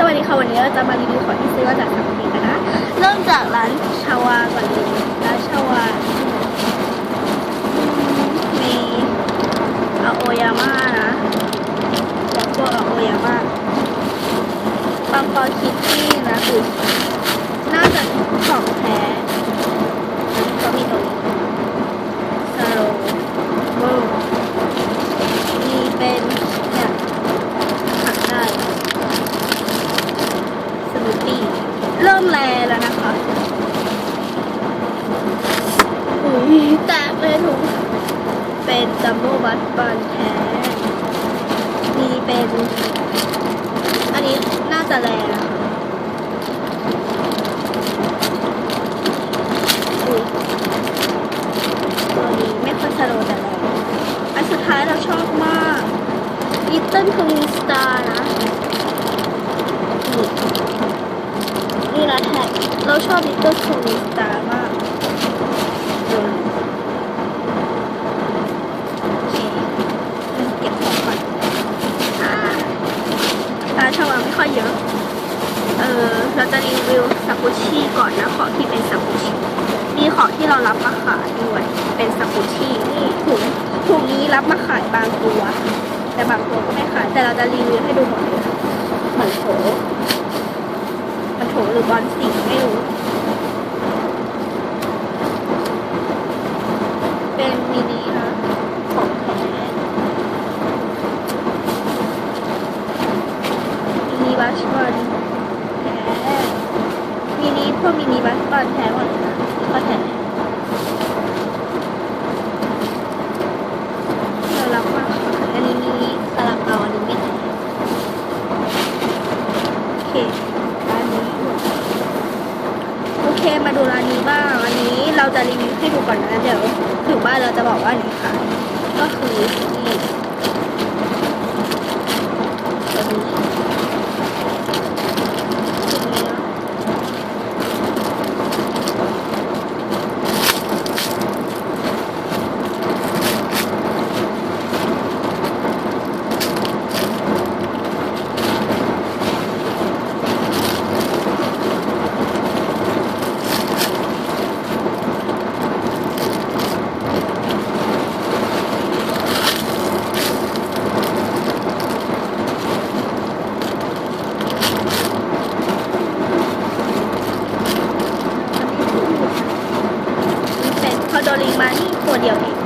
สวัสดีค่ะวันนี้เราจะมารีวิวของที่ซื้อมาจากสามปีกันนะ เริ่มจากร้านชาวาก่อนเลยร้านชาวามีอาโอยาม่านะแล้วก็อาโอยาม่าปังปอนคิตตี้นะคือน่าจะของแท้ก็มีตรงนี้ซาโรโบมีเป็นเนี่ยหักได้ สมูทตี้ เริ่มแลแล้วนะคะอุ้ยแตกเลยถุงเป็นจัมโบ้บัตบันแท้มีเป็น อันนี้น่าจะแลนะคะอุ้ยตัวนี้ไม่ค่อยสโลแต่แลอันสุดท้ายเราชอบมาก Little Twin Star นะ นี่ นี่นะแท็ก เราชอบลิตเติ้ลโทนิสตามากเออโอเคเก็บของก่อนอ่าร้านชาวไม่ค่อยเยอะ เออเราจะรีวิวซากุชิก่อนนะของที่เป็นซากุชิมีของที่เรารับมาขายด้วย เป็นซากุชินี่ถุงถุงนี้รับมาขายบางตัว แต่บางตัวก็ไม่ขาย แต่เราจะรีวิวให้ดูหมดเลยนเหมือนโถมัน โถหรือบอลสีไม่รู้ เป็นมินินะของแท้มินิบัสบอลแท้มินิพวกมินิบัสบอลแท้หมดเลยนะก็แท้เรารับมาขายอันนี้มินิซาลาเปาอันนี้ไม่แท้โอเค มาดูร้านนี้บ้าง อันนี้เราจะรีวิวให้ดูก่อนนะ เดี๋ยวถึงบ้านเราจะบอกว่าอันขายก็คือนี่ตัวนี้ตัวนี้นะมันเป็นพอโดริมานี่ตัวเดียวเอง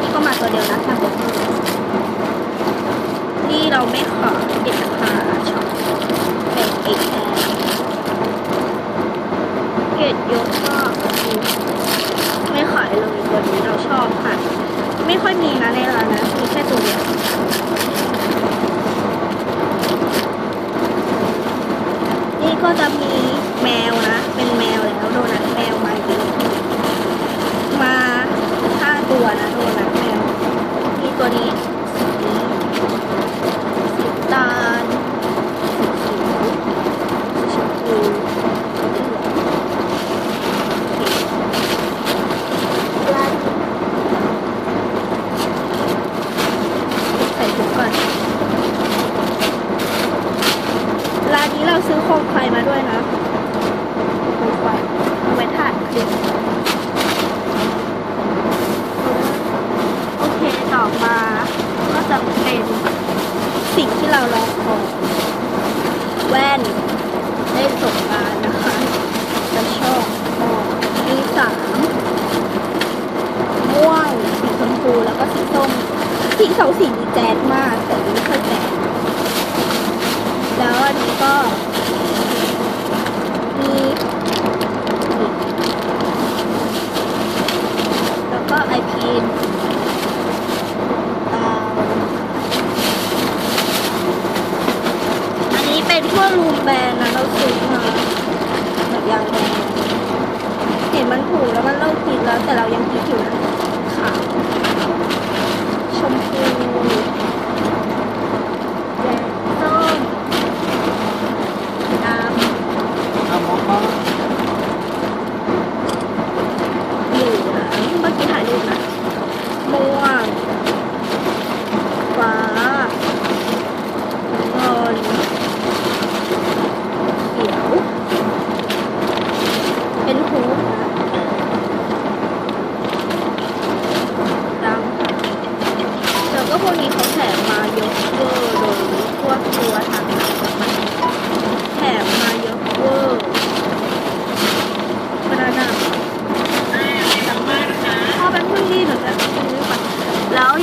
นี่ก็มาตัวเดียวนะทางผมนี่เราไม่ขอติดราคาช็อปเป็นเอกแอร์เกรดยกก็ไม่ขายเลยตัวนี้เราชอบค่ะ ไม่ค่อยมีนะในร้านนะมีแค่ตัวเดียว นี่ ก็จะมีแมวนะ เป็นแมวแล้วโดนัทแมวมาเยอะมาห้าตัวนะโดนัทแมวมีตัวนี้สีสีตาลสีเขียวสีชมพูร้านใส่ถุงก่อน ร้านนี้เราซื้อโคมไฟมาด้วยนะโคมไฟเอาไว้ถ่ายคลิปโอเคต่อมาก็จะเป็นสิ่งที่เรารอคอยแว่นเล่นสงการนะคะจะชอบมากมีสามม่วงสีชมพูแล้วก็สีส้มสีสองสีมีแจ๊ดมากแต่ไม่ค่อยแจ๊ด อันนี้ก็มีแล้วก็ไอพีนอันนี้เป็นพวกรูมแบรนด์นะเราซื้อมาแบบยางแดงเห็นมันถูกแล้วมันเลิกกินแล้วแต่เรายังกินอยู่นะขาวชมพู ม่วงฟ้าเงินเขียวเป็นหูค่ะดำแล้วก็พวกนี้เขาแถมมาเยอะเกอร์โดยทั่วตัว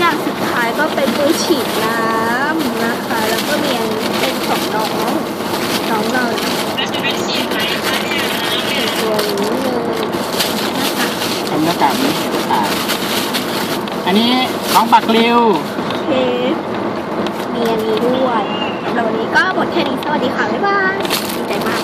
อย่างสุดท้ายก็เป็นปืนฉีดน้ำนะคะ แล้วก็มีอันนี้เป็นของน้องน้องเราเป็นตัวนี้เลยนะคะทำหน้ากากนี้เห็นขายอันนี้ของปักริวโอเคมีอันนี้ด้วยแล้ววันนี้ก็หมดแค่นี้สวัสดีค่ะ บ๊ายบาย